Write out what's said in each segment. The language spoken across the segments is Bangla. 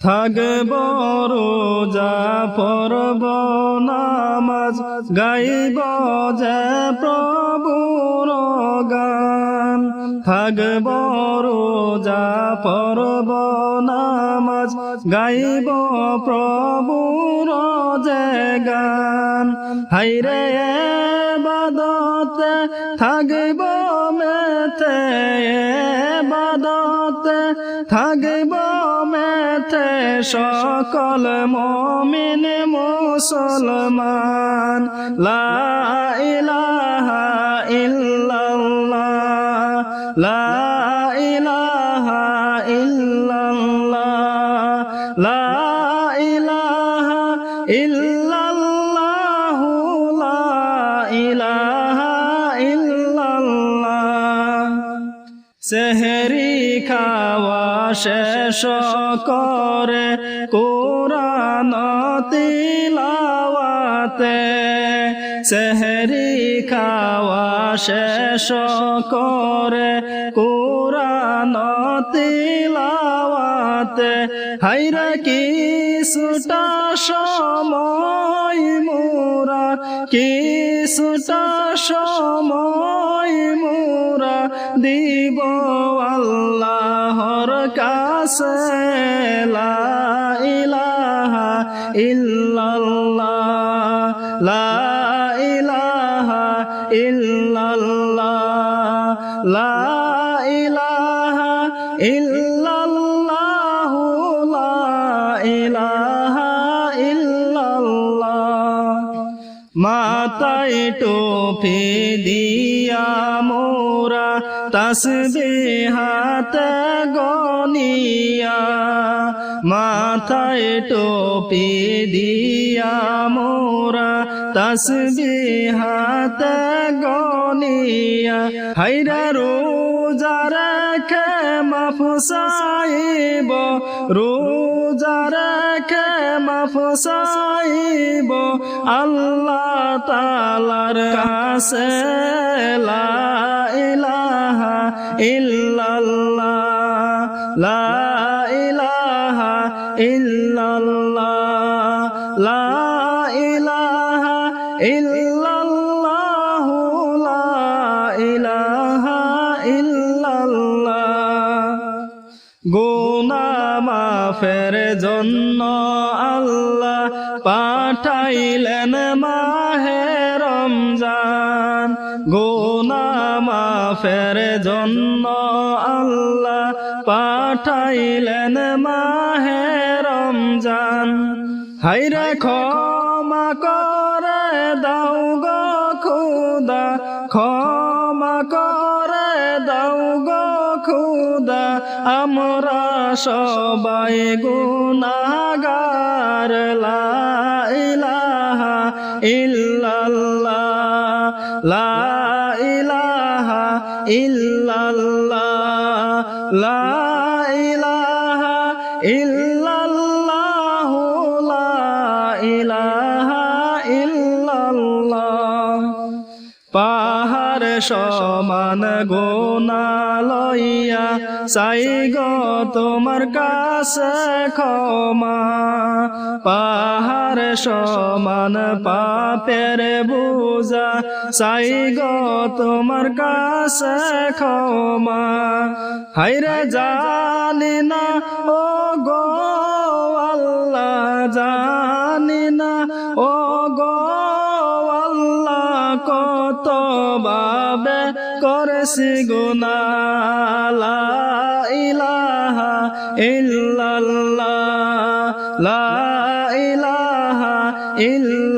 থাকব রোজা পরব নামাজ, গাইব যে প্রভুর গান। থাকব রোজা পরব নামাজ, গাইব প্রভুর যে গান। হাইরে বাদতে থাকব মেতে বাদতে থাকব মেতে সকল মমিন মুসলমান লা ইলাহা ইল্লাল্লাহ লা ইলাহা ইল্লাল্লাহ লা ইলাহা ইল্লাল্লাহু। শেষ করে কোরআন তিলাওয়াতে, সেহরি খাওয়া শেষ করে কোরআন তিলাওয়াতে। হাইরা কি সুটা সময় মোরা, কি সুটা সময় মোরা দিব আল্লাহর কাছে, লা ইলাহা ইল্লাল্লাহ, লা ইলাহা ইল্লাল্লাহ, লা ইলাহা ইল্লাল্লাহ ইলাহা ইল্লাল্লাহ, মাতায় টোপে দিয়া মোরা তসবিহাতে গনিয়া মাথায় টোপি দিয়া মোরা তসবিহাতে গনিয়া। হাইরা রোজা রেখে মাফসাইব রোজা রেখে মাফসাইব আল্লাহ তালার কাছে লা ইলাহা ইল্লাল্লাহ, লা ইলাহা ইল্লাল্লাহ, লা ইলাহা ইল্লাল্লাহ, লা ইলাহা ইল্লাল্লাহ। গোনা মাফের জন্য আল্লাহ পাঠাইলেন মাহে রমজান। গোনা মাফের জন্য আল্লাহ পাঠাইলেন মাহে রমজান। হাইরে ক্ষমা করে দাও গো খুদা, ক্ষমা করে আমরা সবাই গুনাগার লা ইলাহা ইল্লাল্লাহ লা ইলাহা ইল্লাল্লাহ লা ইলাহা সমান গোনা লইয়া চাই গো তোমার কাছে ক্ষমা। পাহাড় সমান পাপের বুঝা চাই গো তোমার কাছে ক্ষমা। হাইরে জানি না, ও গো করেছি গুনা লা ইলাহা ইল্লাল্লাহ লা ইলাহা ইল্লাল্লাহ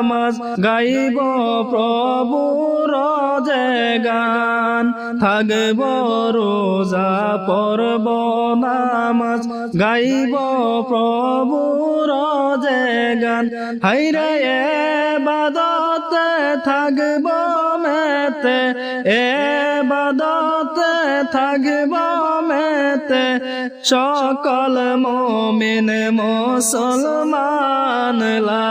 নামাজ গাইব প্রভু রজে গান। থাকব রোজা পরব নামাজ গাইব প্রভু রজে গান। হাইরে বাদতে থাকব মেতে এ বাদতে থাকব মেতে। সকল মমিন মুসলমান লা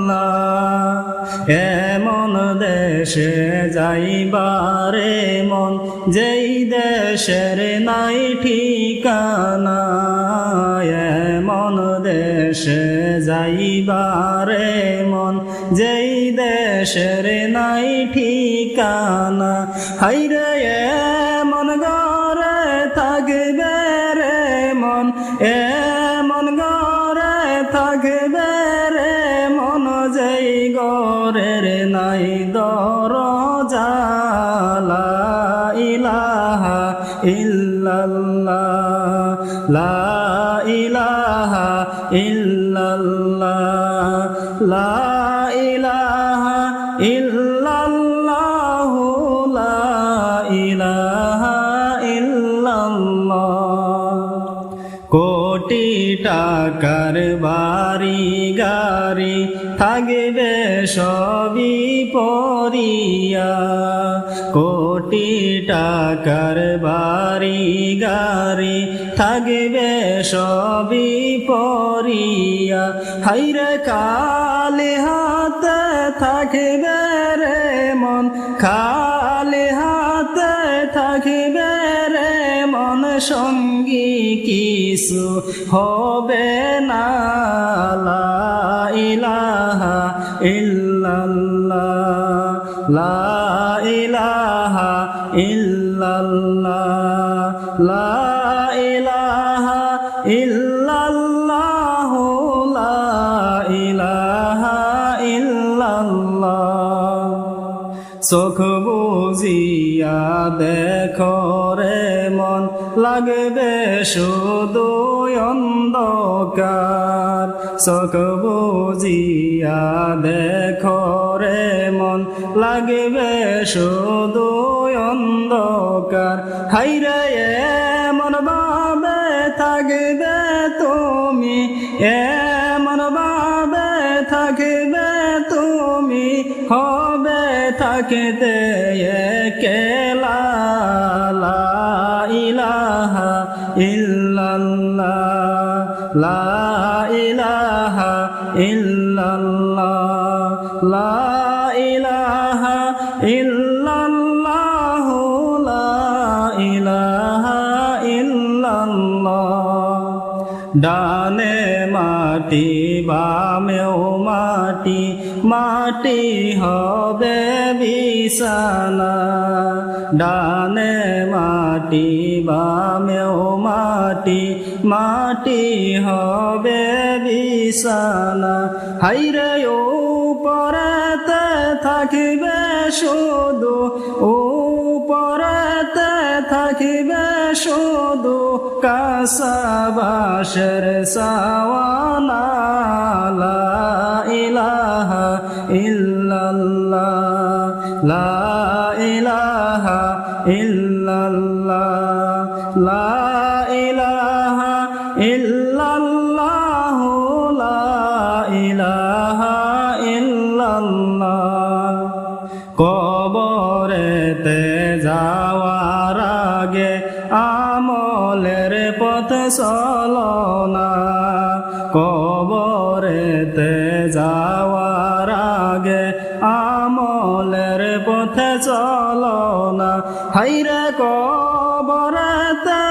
ইল্লাল্লাহ এমন দেশে যাইবারে মন, যেই দেশের নাই ঠিকানা, এমন দেশে যাইবারে মন, যেই দেশের নাই ঠিকানা। হাইরে এমন গরে থাকবে রে মন এমন টাকার বাড়ি গাড়ি থাকবে সবই পরিয়া কোটি টাকার বাড়ি গাড়ি থাকবে সবই পরিয়া হাইরে কালে হাতে থাকবে রে মন খালে হাতে থাকবে রে মন। সঙ্গী কিছু হবে না ইলাহা ইল্লাল্লাহ, লা ইলাহা ইল্লাল্লাহ লা ইলাহা ইল্লাল্লাহ লা ইলাহা ইল্লাল্লাহ। চোখ বুঝিয়া মন লাগবে শুধু অন্ধকার। চোখ বুঝিয়া দেখো রে মন লাগবে শুধু অন্ধকার। হাইরে থাকতে কেলা ইলাহা ইল্লাল্লাহ লা ডানে মাটি, বামেও মাটি মাটি হবে বিছানা। ডানে মাটি, বামেও মাটি মাটি হবে বিছানা। হাইরে ও পরাতে থাকবে শুধু ও সাবাসের সাওয়ালা ইলাহা ইল্লা চলনা কবরেতে যাওয়ার আগে আমলের পথে চলনা। হাইরে কবরেতে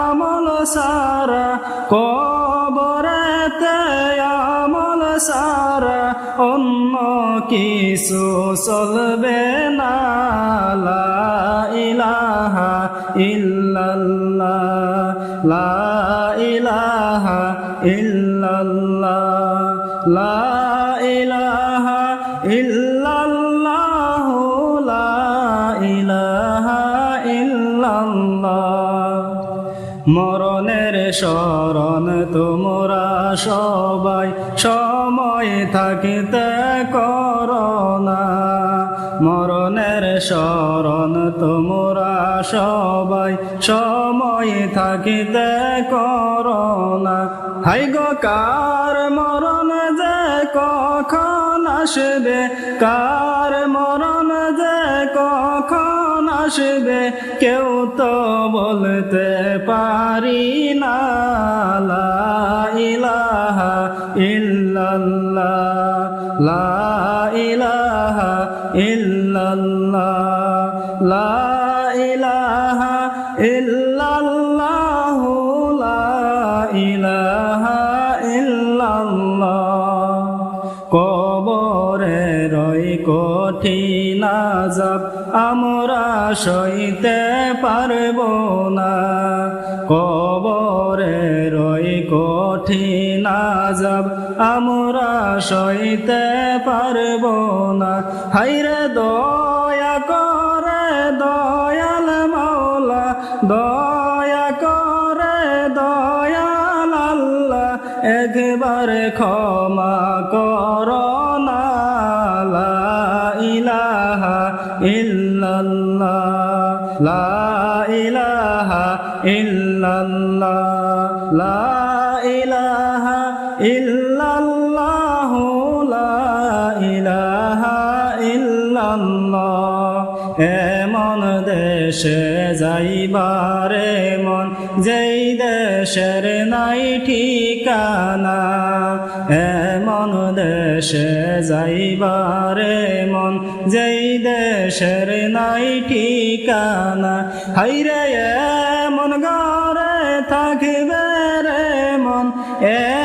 আমল সারা, কবরেতে আমল সারা, অন্য কিছু চলবে না। ইলাহা ইল্লাল্লাহ, লা ইল্লাল্লাহ লা ইলাহা ইল্লাল্লাহ লা ইলাহা মরণের শরণ তোমরা সবাই সময় থাকিতে করোনা শরণ তোমরা সবাই সময় থাকিতে করোনা। হাই কার মরণ যে কখন আসবে? কার মরণ যে কখন আসবে? কেউ তো বলতে পারি না ইলাহা ইল্লাল্লাহ, লা ইলাহা লা ইলাহা ইল্লাল্লাহ, লা ইলাহা কবরে রই কঠিন আজাব আমরা সইতে পারব না। কবরে রই কঠিন আজাব আমরা সইতে পারব না। হাইরে দয়া ক্ষমা করোনা ইলাহা লা ইলাহা লা ইলাহা ইল্লাল্লাহ লা ইলাহা ইল্লাল্লাহ। এমন দেশে যাইবারে মন, যেই দেশের নাই ঠিকানা, এমন দেশে যাইবারে মন, যেই দেশের নাই ঠিকানা। হাইরে এমন ঘরে থাকিবে রে মন থাকিবে